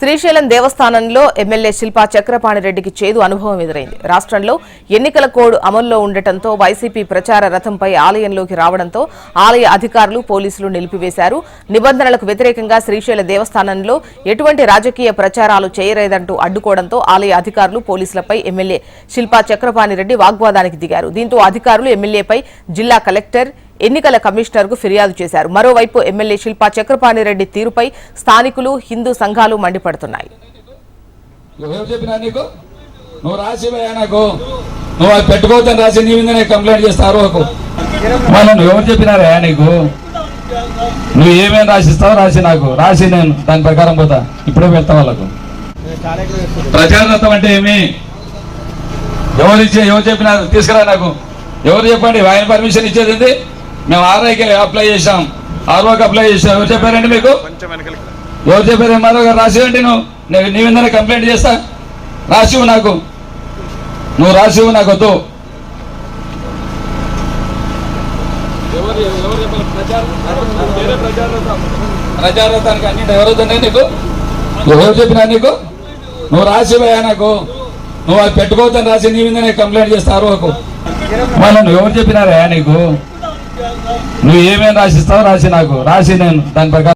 శ్రీశైలం దేవస్థానంలో ఎమ్మెల్యే శిల్పా చక్రపాణిరెడ్డికి చేదు అనుభవం ఎదురైంది. రాష్ట్రంలో ఎన్నికల కోడ్ అమల్లో ఉండటంతో వైసీపీ ప్రచార రథంపై ఆలయంలోకి రావడంతో ఆలయ అధికారులు పోలీసులు నిలిపివేశారు. నిబంధనలకు వ్యతిరేకంగా శ్రీశైల దేవస్థానంలో ఎటువంటి రాజకీయ ప్రచారాలు చేయలేదంటూ అడ్డుకోవడంతో ఆలయ అధికారులు పోలీసులపై ఎమ్మెల్యే శిల్పా చక్రపాణిరెడ్డి వాగ్వాదానికి దిగారు. దీంతో అధికారులు ఎమ్మెల్యేపై జిల్లా కలెక్టర్ ఎన్నికల కమిషనర్కు ఫిర్యాదు చేశారు. మరోవైపు ఎమ్మెల్యే శిల్పా చక్రపాణిరెడ్డి తీరుపై స్థానికులు హిందూ సంఘాలు మండిపడుతున్నాయి. నువ్వు రాసివయ్యా నాకు. నువ్వు అది పెట్టుకోవద్దని రాసి నీ మీదనే కంప్లైంట్ చేస్తారు ఒక నువ్వు ఎవరు చెప్పినారా నీకు? నువ్వు ఏమేమి రాసిస్తావు రాసి నాకు. రాసి నేను దాని ప్రకారం పోతా. ఇప్పుడే వెళ్తా వాళ్ళకు. ప్రచారదత్తం అంటే ఏమి? ఎవరు ఇచ్చే ఎవరు చెప్పినారు తీసుకురా నాకు. ఎవరు చెప్పండి? ఆయన పర్మిషన్ ఇచ్చేది మేము ఆర్ఐకి అప్లై చేసాం ఆర్ఓకి అప్లై చేసాం ఎవరు చెప్పారండి మీకు? ఎవరు చెప్పారు? ఎంఆర్ఓ గారు రాసివ్వండి నువ్వు. నేను నీ మీద కంప్లైంట్ చేస్తా. రాసివు నాకు. నువ్వు రాసివు నాకు వద్దు. అన్ని ఎవరు వద్దండి నీకు? ఎవరు చెప్పినా నీకు? నువ్వు రాసివయ్యా నాకు. నువ్వు అది పెట్టుకోవద్దని రాసి నీ మీదనే కంప్లైంట్ చేస్తా ఆర్ఓకు. మనం ఎవరు చెప్పినారా నీకు? నువ్వు ఏమేమి రాసిస్తావు రాసి నాకు రాసి నేను దాని ప్రకారం